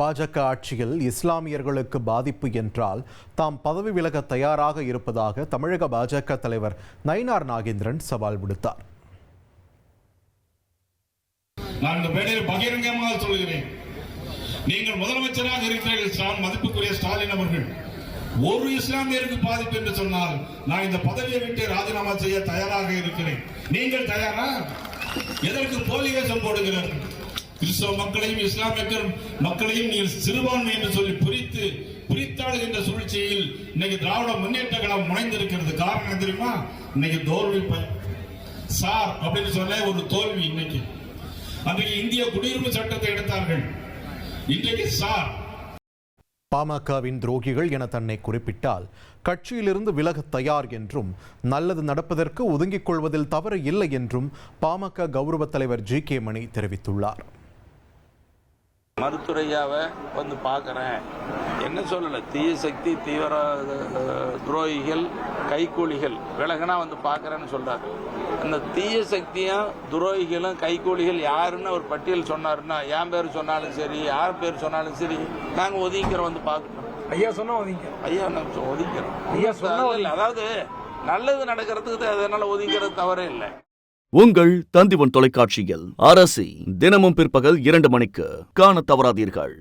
பாஜக ஆட்சியில் இஸ்லாமியர்களுக்கு பாதிப்பு என்றால் தாம் பதவி விலக தயாராக இருப்பதாக தமிழக பாஜக தலைவர் நயினார் நாகேந்திரன் சவால் விடுத்தார். நான் இந்த மேடையில் பகிரங்கமாக சொல்கிறேன். நீங்கள் முதலமைச்சராக இருக்கிறீர்கள் மதிப்புக்குரிய ஸ்டாலின் அவர்கள். ஒரு இஸ்லாமியருக்கு பாதிப்பு என்று சொன்னால் நான் இந்த பதவியை விட்டு ராஜினாமா செய்ய தயாராக இருக்கிறேன். நீங்கள் தயாரா? எதற்கு போலி வேஷம் போடுகிறீர்கள்? கிறிஸ்தவ மக்களையும் இஸ்லாமிய மக்களையும் நீங்கள் சிறுபான்மை என்று சொல்லி பிரித்து பிரித்தாளுகின்ற சூழ்ச்சியில் இன்னைக்கு திராவிட முன்னேற்ற கழகம் முனைந்திருக்கிறது. காரணம் தெரியுமா? இன்னைக்கு தோல்வி சார் அப்படின்னு சொன்ன ஒரு தோல்வி இன்னைக்கு. அன்றைக்கு இந்திய குடியுரிமை சட்டத்தை எடுத்தார்கள். இன்றைக்கு சார். பாமகவின் துரோகிகள் என தன்னை குறிப்பிட்டால் கட்சியிலிருந்து விலக தயார் என்றும் நல்லது நடப்பதற்கு ஒதுங்கிக் கொள்வதில் தவறு இல்லை என்றும் பாமக கௌரவ தலைவர் ஜி கே மணி தெரிவித்துள்ளார். மருத்துறையாவை வந்து பார்க்குறேன். என்ன சொல்லலை? தீய சக்தி தீவிர துரோகிகள் கைக்கூலிகள் விலகுனா வந்து பார்க்குறேன்னு சொல்கிறாரு அந்த தீய சக்தியும் துரோகிகளும் கைக்கூலிகள் யாருன்னு ஒரு பட்டியல் சொன்னாருன்னா என் பேர் சொன்னாலும் சரி யார் பேர் சொன்னாலும் சரி நாங்கள் ஒதுங்கிக்கிறோம் வந்து பார்க்கணும் ஐயா சொன்னா ஒதுங்க. ஐயா நான் ஒதுக்கிறோம் ஐயா சொன்னா இல்லை. அதாவது நல்லது நடக்கிறதுக்கு அதனால ஒதுங்கிறது தவறே இல்லை. உங்கள் தந்திவன் தொலைக்காட்சியில் அரசி தினமும் பிற்பகல் இரண்டு மணிக்கு காணத் தவறாதீர்கள்.